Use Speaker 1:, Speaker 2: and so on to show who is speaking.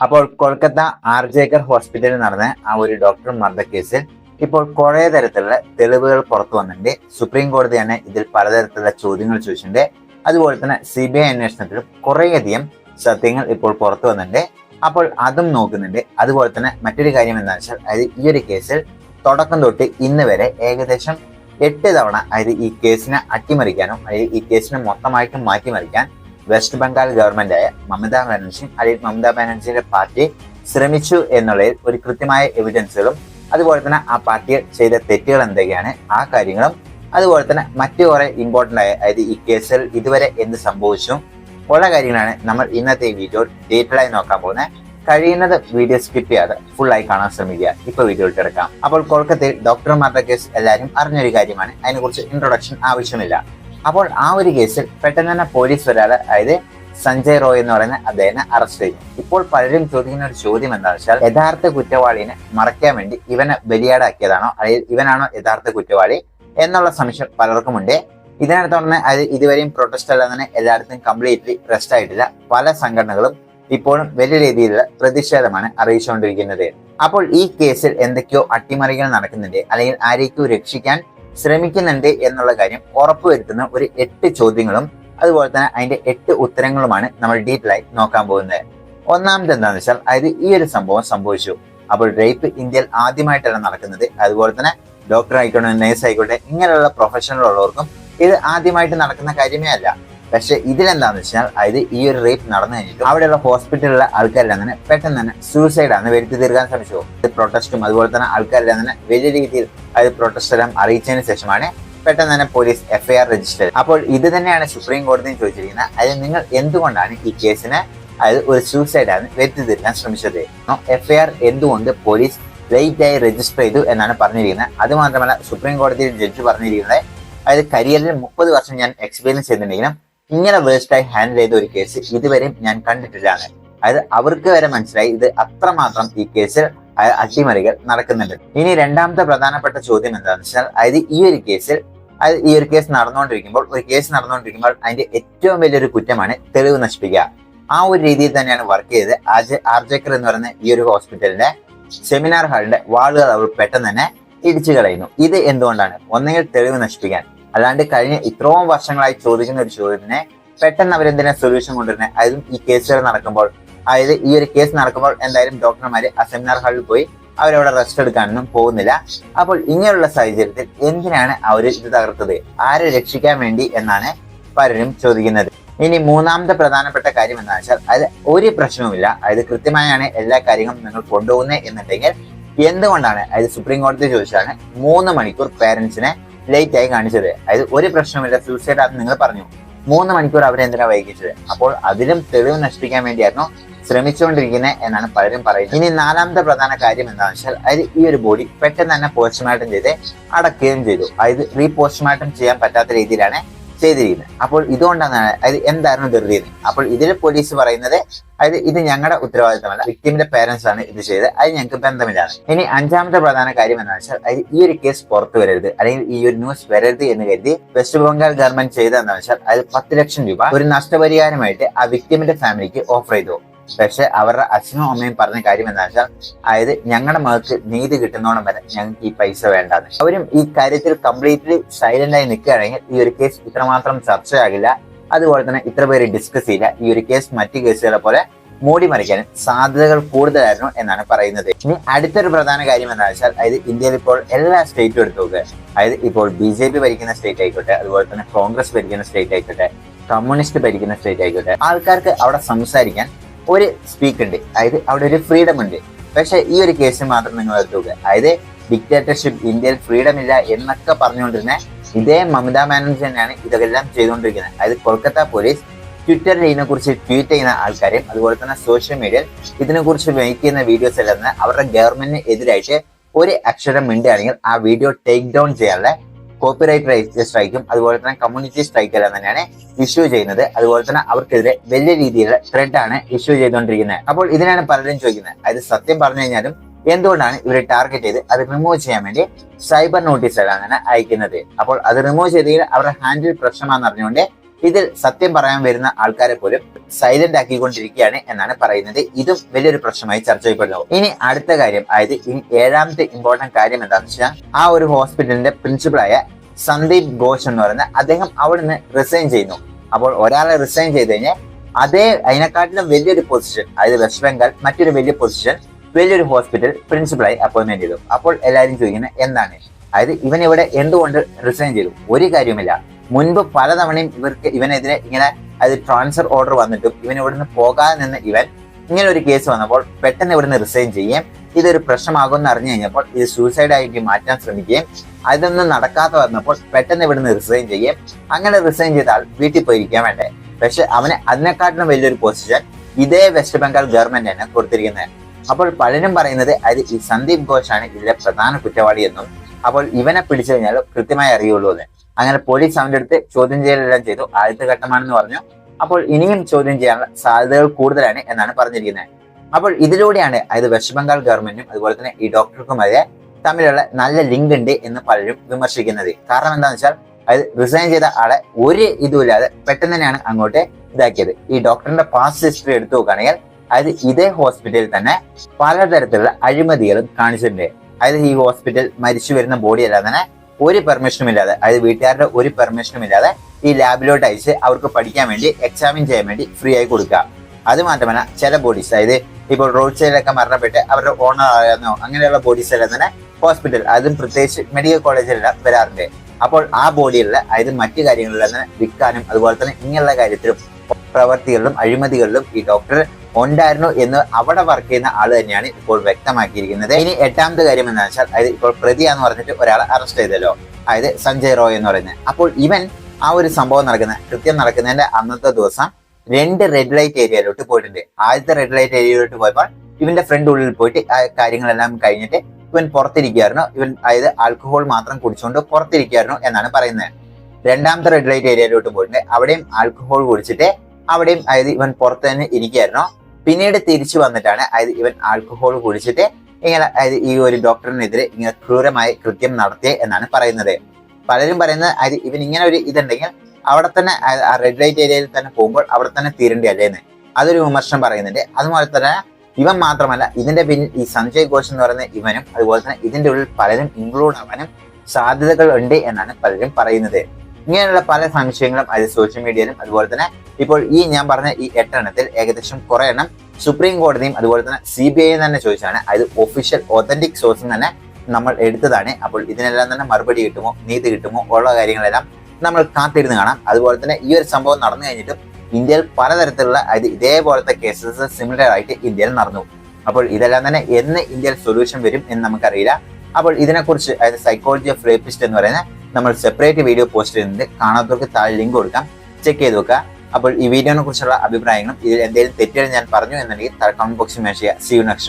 Speaker 1: അപ്പോൾ കൊൽക്കത്ത ആർ ജേക്കർ ഹോസ്പിറ്റലിൽ നടന്ന ആ ഒരു ഡോക്ടർ മർദ്ദ കേസിൽ ഇപ്പോൾ കുറെ തരത്തിലുള്ള തെളിവുകൾ പുറത്തു വന്നിട്ടുണ്ട്. സുപ്രീം കോടതി തന്നെ ഇതിൽ പലതരത്തിലുള്ള ചോദ്യങ്ങൾ ചോദിച്ചിട്ടുണ്ട്. അതുപോലെ തന്നെ സി ബി ഐ അന്വേഷണത്തിലും കുറേയധികം സത്യങ്ങൾ ഇപ്പോൾ പുറത്തു വന്നിട്ടുണ്ട്. അപ്പോൾ അതും നോക്കുന്നുണ്ട്. അതുപോലെ തന്നെ മറ്റൊരു കാര്യം എന്താണെന്ന് വെച്ചാൽ അതായത് ഈ ഒരു കേസിൽ തുടക്കം തൊട്ട് ഇന്ന് വരെ ഏകദേശം എട്ട് തവണ അതായത് ഈ കേസിനെ അട്ടിമറിക്കാനും അതായത് ഈ കേസിനെ മൊത്തമായിട്ടും മാറ്റിമറിക്കാൻ വെസ്റ്റ് ബംഗാൾ ഗവൺമെന്റായ മമതാ ബാനർജി അല്ലെങ്കിൽ മമതാ ബാനർജിയുടെ പാർട്ടി ശ്രമിച്ചു എന്നുള്ളതിൽ ഒരു കൃത്യമായ എവിഡൻസുകളും അതുപോലെ തന്നെ ആ പാർട്ടി ചെയ്ത തെറ്റുകൾ എന്തൊക്കെയാണ് ആ കാര്യങ്ങളും അതുപോലെ തന്നെ മറ്റു കുറെ ഇമ്പോർട്ടന്റ് ആയ അതായത് ഈ കേസിൽ ഇതുവരെ എന്ത് സംഭവിച്ചു ഉള്ള കാര്യങ്ങളാണ് നമ്മൾ ഇന്നത്തെ വീഡിയോ ഡീറ്റെയിൽ ആയി നോക്കാൻ പോകുന്നത്. കഴിയുന്നത് വീഡിയോ സ്കിപ്പ് ചെയ്യാതെ ഫുൾ ആയി കാണാൻ ശ്രമിക്കുക. ഇപ്പൊ വീഡിയോ കിടക്കാം. അപ്പോൾ കൊൽക്കത്തയിൽ ഡോക്ടർമാരുടെ കേസ് എല്ലാവരും അറിഞ്ഞൊരു കാര്യമാണ്. അതിനെക്കുറിച്ച് ഇൻട്രൊഡക്ഷൻ ആവശ്യമില്ല. അപ്പോൾ ആ ഒരു കേസിൽ പെട്ടെന്ന് തന്നെ പോലീസ് ഒരാൾ അതായത് സഞ്ജയ് റോയ് എന്ന് പറയുന്ന അദ്ദേഹത്തെ അറസ്റ്റ് ചെയ്തു. ഇപ്പോൾ പലരും ചോദിക്കുന്ന ഒരു ചോദ്യം എന്താണെന്ന് വെച്ചാൽ യഥാർത്ഥ കുറ്റവാളിനെ മറയ്ക്കാൻ വേണ്ടി ഇവനെ ബലിയാടാക്കിയതാണോ? അല്ലെങ്കിൽ ഇവനാണോ യഥാർത്ഥ കുറ്റവാളി? എന്നുള്ള സംശയം പലർക്കുമുണ്ട് ഇതിനെ തുടർന്ന് അത് ഇതുവരെയും പ്രൊട്ടസ്റ്റ് അല്ലാതെ എല്ലായിടത്തും കംപ്ലീറ്റ്ലി റെസ്റ്റ് ആയിട്ടില്ല. പല സംഘടനകളും ഇപ്പോഴും വലിയ രീതിയിലുള്ള പ്രതിഷേധമാണ് അറിയിച്ചുകൊണ്ടിരിക്കുന്നത്. അപ്പോൾ ഈ കേസിൽ എന്തൊക്കെയോ അട്ടിമറികൾ നടക്കുന്നുണ്ട്. അല്ലെങ്കിൽ ആരെയൊക്കെയോ രക്ഷിക്കാൻ ശ്രമിക്കുന്നുണ്ട് എന്നുള്ള കാര്യം ഉറപ്പുവരുത്തുന്ന ഒരു എട്ട് ചോദ്യങ്ങളും അതുപോലെ തന്നെ അതിന്റെ എട്ട് ഉത്തരങ്ങളുമാണ് നമ്മൾ ഡീറ്റെയിൽ ആയി നോക്കാൻ പോകുന്നത്. ഒന്നാമത് എന്താണെന്ന് വെച്ചാൽ അതായത് ഈ ഒരു സംഭവം സംഭവിച്ചു. അപ്പോൾ റേപ്പ് ഇന്ത്യയിൽ ആദ്യമായിട്ടല്ല നടക്കുന്നത്. അതുപോലെ തന്നെ ഡോക്ടർ ആയിക്കോട്ടെ നേഴ്സ് ആയിക്കോട്ടെ ഇങ്ങനെയുള്ള പ്രൊഫഷണൽ ഉള്ളവർക്കും ഇത് ആദ്യമായിട്ട് നടക്കുന്ന കാര്യമേ അല്ല. പക്ഷെ ഇതിലെന്താന്ന് വെച്ചാൽ അതായത് ഈ ഒരു റേപ്പ് നടന്നു കഴിഞ്ഞിട്ട് അവിടെയുള്ള ഹോസ്പിറ്റലിലെ ആൾക്കാരിൽ അങ്ങനെ പെട്ടെന്ന് തന്നെ സൂസൈഡ് ആണ്. വരുത്തി തീർക്കാൻ ശ്രമിച്ചു. പ്രൊട്ടസ്റ്റും അതുപോലെ തന്നെ ആൾക്കാരിൽ അങ്ങനെ വലിയ രീതിയിൽ അത് പ്രൊട്ടസ്റ്റ് എല്ലാം അറിയിച്ചതിന് ശേഷമാണ് പെട്ടെന്ന് തന്നെ പോലീസ് എഫ്ഐആർ രജിസ്റ്റർ ചെയ്തു അപ്പോൾ ഇത് തന്നെയാണ് സുപ്രീം കോടതിയും ചോദിച്ചിരിക്കുന്നത്. അതായത് നിങ്ങൾ എന്തുകൊണ്ടാണ് ഈ കേസിനെ അതായത് ഒരു സൂസൈഡ് ആണ് വരുത്തി തീർക്കാൻ ശ്രമിച്ചത്? എഫ്ഐആർ എന്തുകൊണ്ട് പോലീസ് ലേറ്റ് ആയി രജിസ്റ്റർ ചെയ്തു എന്നാണ് പറഞ്ഞിരിക്കുന്നത്. അത് മാത്രമല്ല സുപ്രീം കോടതിയിൽ ജഡ്ജി പറഞ്ഞിരിക്കുന്നത് അതായത് കരിയറിൽ മുപ്പത് വർഷം ഞാൻ എക്സ്പീരിയൻസ് ചെയ്തിട്ടുണ്ടെങ്കിലും ഇങ്ങനെ വേസ്റ്റായി ഹാൻഡിൽ ചെയ്ത ഒരു കേസ് ഇതുവരെയും ഞാൻ കണ്ടിട്ടില്ലാണ് അതായത് അവർക്ക് വരെ മനസ്സിലായി ഇത് അത്രമാത്രം ഈ കേസിൽ അട്ടിമറികൾ നടക്കുന്നുണ്ട്. ഇനി രണ്ടാമത്തെ പ്രധാനപ്പെട്ട ചോദ്യം എന്താണെന്ന് വെച്ചാൽ അതായത് ഈ ഒരു കേസിൽ അതായത് ഈ ഒരു കേസ് നടന്നുകൊണ്ടിരിക്കുമ്പോൾ ഒരു കേസ് നടന്നുകൊണ്ടിരിക്കുമ്പോൾ അതിന്റെ ഏറ്റവും വലിയൊരു കുറ്റമാണ് തെളിവ് നശിപ്പിക്കുക. ആ ഒരു രീതിയിൽ തന്നെയാണ് വർക്ക് ചെയ്ത് ആർജെ ആർജക്കർ എന്ന് പറയുന്ന ഈ ഒരു ഹോസ്പിറ്റലിന്റെ സെമിനാർ ഹാളിന്റെ വാളുകൾ അവൾ പെട്ടെന്ന് തന്നെ ഇടിച്ചു കളയുന്നു. ഇത് എന്തുകൊണ്ടാണ്? ഒന്നെങ്കിൽ തെളിവ് നശിപ്പിക്കാൻ. അല്ലാണ്ട് കഴിഞ്ഞ ഇത്രയും വർഷങ്ങളായി ചോദിക്കുന്ന ഒരു ചോദ്യത്തിനെ പെട്ടെന്ന് അവരെന്തിനാ സൊല്യൂഷൻ കൊണ്ടുവരുന്നത് അതും ഈ കേസുകൾ നടക്കുമ്പോൾ. അതായത് ഈ ഒരു കേസ് നടക്കുമ്പോൾ എന്തായാലും ഡോക്ടർമാര് ആ സെമിനാർ ഹാളിൽ പോയി അവരവിടെ റെസ്റ്റ് എടുക്കാനൊന്നും പോകുന്നില്ല. അപ്പോൾ ഇങ്ങനെയുള്ള സാഹചര്യത്തിൽ എന്തിനാണ് അവർ ഇത് തകർത്തത്? ആരെ രക്ഷിക്കാൻ വേണ്ടി എന്നാണ് പലരും ചോദിക്കുന്നത്. ഇനി മൂന്നാമത്തെ പ്രധാനപ്പെട്ട കാര്യം എന്താണെന്ന് വെച്ചാൽ അത് ഒരു പ്രശ്നവുമില്ല. അതായത് കൃത്യമായാണ് എല്ലാ കാര്യങ്ങളും നിങ്ങൾ കൊണ്ടുപോകുന്നത് എന്നുണ്ടെങ്കിൽ എന്തുകൊണ്ടാണ്? അതായത് സുപ്രീം കോടതി ചോദിച്ചാണ് മൂന്ന് മണിക്കൂർ പേരൻസിനെ ലേറ്റ് ആയി കാണിച്ചത്. അതായത് ഒരു പ്രശ്നമില്ല സൂസൈഡ് ആണെന്ന് നിങ്ങൾ പറഞ്ഞു. മൂന്ന് മണിക്കൂർ അവരെന്തിനാ വൈകിച്ചത്? അപ്പോൾ അതിലും തെളിവ് നശിപ്പിക്കാൻ വേണ്ടിയായിരുന്നു ശ്രമിച്ചുകൊണ്ടിരിക്കുന്നത് എന്നാണ് പലരും പറയുന്നത്. ഇനി നാലാമത്തെ പ്രധാന കാര്യം എന്താണെന്ന് വെച്ചാൽ അതായത് ഈ ഒരു ബോഡി പെട്ടെന്ന് തന്നെ പോസ്റ്റ്മോർട്ടം ചെയ്ത് അടക്കുകയും ചെയ്തു. അതായത് റീ പോസ്റ്റ്മോർട്ടം ചെയ്യാൻ പറ്റാത്ത രീതിയിലാണ് ചെയ്തിരിക്കുന്നത്. അപ്പോൾ ഇതുകൊണ്ടാണ് അതായത് എന്തായിരുന്നു ധൃതി അപ്പോൾ ഇതിൽ പോലീസ് പറയുന്നത് അതായത് ഇത് ഞങ്ങളുടെ ഉത്തരവാദിത്തമല്ല. വിക്ടിമിന്റെ പേരൻസ് ആണ് ഇത് ചെയ്തത്. അത് ഞങ്ങൾക്ക് ബന്ധമില്ലാണ് ഇനി അഞ്ചാമത്തെ പ്രധാന കാര്യം എന്താണെന്ന് വെച്ചാൽ അതായത് ഈ ഒരു കേസ് പുറത്തു വരരുത്. അല്ലെങ്കിൽ ഈ ഒരു ന്യൂസ് വരരുത് എന്ന് കരുതി വെസ്റ്റ് ബംഗാൾ ഗവൺമെന്റ് ചെയ്തതെന്ന് വെച്ചാൽ അത് പത്ത് ലക്ഷം രൂപ ഒരു നഷ്ടപരിഹാരമായിട്ട് ആ വിക്ടിമിന്റെ ഫാമിലിക്ക് ഓഫർ ചെയ്തു. പക്ഷെ അവരുടെ അച്ഛനും അമ്മയും പറഞ്ഞ കാര്യം എന്താ വെച്ചാൽ അതായത് ഞങ്ങളുടെ മകൾക്ക് നീതി കിട്ടുന്നോണം വരെ ഞങ്ങൾക്ക് ഈ പൈസ വേണ്ടാന്ന്. അവരും ഈ കാര്യത്തിൽ കംപ്ലീറ്റ്ലി സൈലന്റ് ആയി നിൽക്കുകയാണെങ്കിൽ ഈ ഒരു കേസ് ഇത്രമാത്രം ചർച്ചയാകില്ല. അതുപോലെ തന്നെ ഇത്ര പേര് ഡിസ്കസ് ചെയ്യില്ല. ഈ ഒരു കേസ് മറ്റു കേസുകളെ പോലെ മൂടി മറിക്കാൻ സാധ്യതകൾ കൂടുതലായിരുന്നു എന്നാണ് പറയുന്നത്. ഇനി അടുത്തൊരു പ്രധാന കാര്യം എന്താ വെച്ചാൽ അതായത് ഇന്ത്യയിൽ ഇപ്പോൾ എല്ലാ സ്റ്റേറ്റും എടുത്തു നോക്കുക. അതായത് ഇപ്പോൾ ബി ജെ പി ഭരിക്കുന്ന സ്റ്റേറ്റ് ആയിക്കോട്ടെ അതുപോലെ തന്നെ കോൺഗ്രസ് ഭരിക്കുന്ന സ്റ്റേറ്റ് ആയിക്കോട്ടെ കമ്മ്യൂണിസ്റ്റ് ഭരിക്കുന്ന സ്റ്റേറ്റ് ആയിക്കോട്ടെ ആൾക്കാർക്ക് അവിടെ സംസാരിക്കാൻ ഒരു സ്പീക്ക് ഉണ്ട്. അതായത് അവിടെ ഒരു ഫ്രീഡം ഉണ്ട്. പക്ഷേ ഈ ഒരു കേസിൽ മാത്രം നിങ്ങൾ എടുത്തുക അതായത് ഡിക്റ്റേറ്റർഷിപ്പ് ഇന്ത്യയിൽ ഫ്രീഡം ഇല്ല എന്നൊക്കെ പറഞ്ഞുകൊണ്ടിരുന്ന ഇതേ മമതാ ബാനർജി തന്നെയാണ് ഇതെല്ലാം ചെയ്തുകൊണ്ടിരിക്കുന്നത്. അതായത് കൊൽക്കത്ത പോലീസ് ട്വിറ്ററിൽ ഇതിനെക്കുറിച്ച് ട്വീറ്റ് ചെയ്യുന്ന ആൾക്കാരെയും അതുപോലെ തന്നെ സോഷ്യൽ മീഡിയയിൽ ഇതിനെക്കുറിച്ച് മേക്ക് ചെയ്യുന്ന വീഡിയോസ് എല്ലാം അവരുടെ ഗവൺമെന്റിന് എതിരായിട്ട് ഒരു അക്ഷരം മിണ്ടുകയാണെങ്കിൽ ആ വീഡിയോ ടേക്ക് ഡൗൺ ചെയ്യാനുള്ള കോപ്പിറൈറ്റ് സ്ട്രൈക്കും അതുപോലെ തന്നെ കമ്മ്യൂണിറ്റി സ്ട്രൈക്ക് എല്ലാം തന്നെയാണ് ഇഷ്യൂ ചെയ്യുന്നത്. അതുപോലെ തന്നെ അവർക്കെതിരെ വലിയ രീതിയിലുള്ള ത്രെഡ് ആണ് ഇഷ്യൂ ചെയ്തുകൊണ്ടിരിക്കുന്നത്. അപ്പോൾ ഇതിനാണ് പലരും ചോദിക്കുന്നത്. അതായത് സത്യം പറഞ്ഞു കഴിഞ്ഞാലും എന്തുകൊണ്ടാണ് ഇവരെ ടാർഗറ്റ് ചെയ്ത് അത് റിമൂവ് ചെയ്യാൻ വേണ്ടി സൈബർ നോട്ടീസുകളാണ് അയക്കുന്നത്. അപ്പോൾ അത് റിമൂവ് ചെയ്തെങ്കിൽ അവരുടെ ഹാൻഡിൽ പ്രശ്നമാണെന്ന് അറിഞ്ഞുകൊണ്ട് ഇതിൽ സത്യം പറയാൻ വരുന്ന ആൾക്കാരെ പോലും സൈലന്റ് ആക്കിക്കൊണ്ടിരിക്കുകയാണ് എന്നാണ് പറയുന്നത്. ഇതും വലിയൊരു പ്രശ്നമായി ചർച്ച ചെയ്യപ്പെടുന്നു. ഇനി അടുത്ത കാര്യം അതായത് ഇനി ഏഴാമത്തെ ഇമ്പോർട്ടന്റ് കാര്യം എന്താണെന്ന് വെച്ചാൽ ആ ഒരു ഹോസ്പിറ്റലിന്റെ പ്രിൻസിപ്പളായ സന്ദീപ് ഘോഷ് എന്ന് പറയുന്ന അദ്ദേഹം അവിടുന്ന് റിസൈൻ ചെയ്യുന്നു. അപ്പോൾ ഒരാളെ റിസൈൻ ചെയ്ത് കഴിഞ്ഞാൽ അതേ അതിനെക്കാട്ടിലും വലിയൊരു പൊസിഷൻ അതായത് വെസ്റ്റ് ബംഗാൾ മറ്റൊരു വലിയ പൊസിഷൻ വലിയൊരു ഹോസ്പിറ്റൽ പ്രിൻസിപ്പളായി അപ്പോയിന്റ്മെന്റ് ചെയ്തു. അപ്പോൾ എല്ലാവരും ചോദിക്കുന്നത് എന്താണ്? അതായത് ഇവൻ ഇവിടെ എന്തുകൊണ്ട് റിസൈൻ ചെയ്തു? ഒരു കാര്യമില്ല മുൻപ് പലതവണയും ഇവർക്ക് ഇവനെതിരെ ഇങ്ങനെ അത് ട്രാൻസ്ഫർ ഓർഡർ വന്നിട്ടും ഇവൻ ഇവിടുന്ന് പോകാതെ നിന്ന് ഇവൻ ഇങ്ങനെ ഒരു കേസ് വന്നപ്പോൾ പെട്ടെന്ന് ഇവിടുന്ന് റിസൈൻ ചെയ്യുകയും ഇതൊരു പ്രശ്നമാകുമെന്ന് അറിഞ്ഞു കഴിഞ്ഞപ്പോൾ ഇത് സൂസൈഡ് ആയിട്ട് മാറ്റാൻ ശ്രമിക്കുകയും അതൊന്നും നടക്കാതെ വന്നപ്പോൾ പെട്ടെന്ന് ഇവിടുന്ന് റിസൈൻ ചെയ്യുകയും അങ്ങനെ റിസൈൻ ചെയ്താൽ വീട്ടിൽ പോയിരിക്കാൻ വേണ്ടേ. പക്ഷെ അവന് അതിനെക്കാട്ടിലും വലിയൊരു പൊസിഷൻ ഇതേ വെസ്റ്റ് ബംഗാൾ ഗവൺമെന്റ് തന്നെ കൊടുത്തിരിക്കുന്നത്. അപ്പോൾ പലരും പറയുന്നത് അത് ഈ സന്ദീപ് ഘോഷാണ് ഇതിലെ പ്രധാന കുറ്റവാളി എന്നും. അപ്പോൾ ഇവനെ പിടിച്ചു കഴിഞ്ഞാൽ കൃത്യമായി അറിയുള്ളൂ എന്ന്. അങ്ങനെ പോലീസ് അവന്റെ അടുത്ത് ചോദ്യം ചെയ്യലെല്ലാം ചെയ്തു. ആദ്യത്തെ ഘട്ടമാണെന്ന് പറഞ്ഞു. അപ്പോൾ ഇനിയും ചോദ്യം ചെയ്യാനുള്ള സാധ്യതകൾ കൂടുതലാണ് എന്നാണ് പറഞ്ഞിരിക്കുന്നത്. അപ്പോൾ ഇതിലൂടെയാണ് അതായത് വെസ്റ്റ് ബംഗാൾ ഗവൺമെന്റും അതുപോലെ തന്നെ ഈ ഡോക്ടർക്കുമെതിരെ തമ്മിലുള്ള നല്ല ലിങ്ക് ഉണ്ട് എന്ന് പലരും വിമർശിക്കുന്നത്. കാരണം എന്താണെന്ന് വെച്ചാൽ അതായത് റിസൈൻ ചെയ്ത ആളെ ഒരു ഇതുമില്ലാതെ പെട്ടെന്ന് തന്നെയാണ് അങ്ങോട്ട് ഇതാക്കിയത്. ഈ ഡോക്ടറിന്റെ പാസ്റ്റ് ഹിസ്റ്ററി എടുത്തു നോക്കുകയാണെങ്കിൽ അതായത് ഇതേ ഹോസ്പിറ്റലിൽ തന്നെ പലതരത്തിലുള്ള അഴിമതികളും കാണിച്ചിട്ടുണ്ട്. അതായത് ഈ ഹോസ്പിറ്റൽ മരിച്ചു വരുന്ന ബോഡി അല്ലാതെ തന്നെ ഒരു പെർമിഷനും ഇല്ലാതെ അതായത് വീട്ടുകാരുടെ ഒരു പെർമിഷനും ഇല്ലാതെ ഈ ലാബിലോട്ട് അയച്ച് അവർക്ക് പഠിക്കാൻ വേണ്ടി എക്സാമിൻ ചെയ്യാൻ വേണ്ടി ഫ്രീ ആയി കൊടുക്കുക. അത് മാത്രമല്ല ചില ബോഡീസ് അതായത് ഇപ്പോൾ റോഡ് സൈഡിലൊക്കെ മരണപ്പെട്ട് അവരുടെ ഓണർ ആയിരുന്നോ അങ്ങനെയുള്ള ബോഡീസ് എല്ലാം തന്നെ ഹോസ്പിറ്റൽ അതും പ്രത്യേകിച്ച് മെഡിക്കൽ കോളേജിലെല്ലാം വരാറുണ്ട്. അപ്പോൾ ആ ബോഡികളിലെ അതായത് മറ്റു കാര്യങ്ങളിലെല്ലാം തന്നെ വിൽക്കാനും അതുപോലെ തന്നെ ഇങ്ങനെയുള്ള കാര്യത്തിലും പ്രവർത്തികളിലും അഴിമതികളിലും ഈ ഡോക്ടർ ഉണ്ടായിരുന്നു എന്ന് അവിടെ വർക്ക് ചെയ്യുന്ന ആൾ തന്നെയാണ് ഇപ്പോൾ വ്യക്തമാക്കിയിരിക്കുന്നത്. ഇനി എട്ടാമത്തെ കാര്യം എന്താണെന്ന് വെച്ചാൽ അതായത് ഇപ്പോൾ പ്രതിയാന്ന് പറഞ്ഞിട്ട് ഒരാളെ അറസ്റ്റ് ചെയ്തല്ലോ. അതായത് സഞ്ജയ് റോയ് എന്ന് പറയുന്നത്. അപ്പോൾ ഇവൻ ആ ഒരു സംഭവം നടക്കുന്ന കൃത്യം നടക്കുന്നതിന്റെ അന്നത്തെ ദിവസം രണ്ട് റെഡ് ലൈറ്റ് ഏരിയയിലോട്ട് പോയിട്ടുണ്ട്. ആദ്യത്തെ റെഡ് ലൈറ്റ് ഏരിയയിലോട്ട് പോയപ്പോൾ ഇവന്റെ ഫ്രണ്ട് ഉള്ളിൽ പോയിട്ട് കാര്യങ്ങളെല്ലാം കഴിഞ്ഞിട്ട് ഇവൻ പുറത്തിരിക്കുകയായിരുന്നു. ഇവൻ അതായത് ആൽക്കഹോൾ മാത്രം കുടിച്ചുകൊണ്ട് പുറത്തിരിക്കുകയായിരുന്നു എന്നാണ് പറയുന്നത്. രണ്ടാമത്തെ റെഡ് ലൈറ്റ് ഏരിയയിലോട്ട് പോയിട്ടുണ്ട്. അവിടെയും ആൽക്കഹോൾ കുടിച്ചിട്ട് അവിടെയും അതായത് ഇവൻ പുറത്ത് തന്നെ ഇരിക്കുകയായിരുന്നു. പിന്നീട് തിരിച്ചു വന്നിട്ടാണ് അതായത് ഇവൻ ആൽക്കഹോൾ കുടിച്ചിട്ട് ഇങ്ങനെ അതായത് ഈ ഒരു ഡോക്ടറിനെതിരെ ഇങ്ങനെ ക്രൂരമായി കൃത്യം നടത്തിയ എന്നാണ് പറയുന്നത്. പലരും പറയുന്നത് അതായത് ഇവൻ ഇങ്ങനെ ഒരു ഇതുണ്ടെങ്കിൽ അവിടെ തന്നെ ആ- റെഡ് ലൈറ്റ് ഏരിയയിൽ തന്നെ പോകുമ്പോൾ അവിടെ തന്നെ തീരണ്ടി അല്ലേന്ന് അതൊരു വിമർശനം പറയുന്നുണ്ട്. അതുപോലെ തന്നെ ഇവൻ മാത്രമല്ല ഇതിന്റെ പിന്നിൽ ഈ സഞ്ജയ് ഘോഷ് എന്ന് പറയുന്ന ഇവനും അതുപോലെ തന്നെ ഇതിന്റെ ഉള്ളിൽ പലരും ഇൻക്ലൂഡ് ആവാനും സാധ്യതകൾ ഉണ്ട് എന്നാണ് പലരും പറയുന്നത്. ഇങ്ങനെയുള്ള പല സംശയങ്ങളും അത് സോഷ്യൽ മീഡിയയിലും അതുപോലെ തന്നെ ഇപ്പോൾ ഈ ഞാൻ പറഞ്ഞ ഈ എട്ടെണ്ണത്തിൽ ഏകദേശം കുറെ എണ്ണം സുപ്രീം കോടതിയും അതുപോലെ തന്നെ സി ബി ഐയും തന്നെ ചോദിച്ചാണ് അത് ഒഫീഷ്യൽ ഒതന്റിക് സോഴ്സിൽ തന്നെ നമ്മൾ എടുത്തതാണ്. അപ്പോൾ ഇതിനെല്ലാം തന്നെ മറുപടി കിട്ടുമോ നീതി കിട്ടുമോ ഉള്ള കാര്യങ്ങളെല്ലാം നമ്മൾ കാത്തിരുന്ന് കാണാം. അതുപോലെ തന്നെ ഈ ഒരു സംഭവം നടന്നു കഴിഞ്ഞിട്ടും ഇന്ത്യയിൽ പലതരത്തിലുള്ള അതായത് ഇതേപോലത്തെ കേസസ് സിമിലർ ആയിട്ട് ഇന്ത്യയിൽ നടന്നു. അപ്പോൾ ഇതെല്ലാം തന്നെ എന്ന് ഇന്ത്യയിൽ സൊല്യൂഷൻ വരും എന്ന് നമുക്കറിയില്ല. അപ്പോൾ ഇതിനെക്കുറിച്ച് അതായത് സൈക്കോളജി ഓഫ് റേപ്പിസ്റ്റ് എന്ന് പറയുന്ന നമ്മൾ സെപ്പറേറ്റ് വീഡിയോ പോസ്റ്റ് ചെയ്യുന്നുണ്ട്. കാണാത്തവർക്ക് താഴെ ലിങ്ക് കൊടുക്കാം. ചെക്ക് ചെയ്ത് നോക്കുക. അപ്പോൾ ഈ വീഡിയോനെ കുറിച്ചുള്ള അഭിപ്രായങ്ങളും ഇതിൽ എന്തെങ്കിലും തെറ്റുകൾ ഞാൻ പറഞ്ഞു എന്നുണ്ടെങ്കിൽ കമന്റ് ബോക്സിൽ മെൻഷൻ ചെയ്യുക. C you next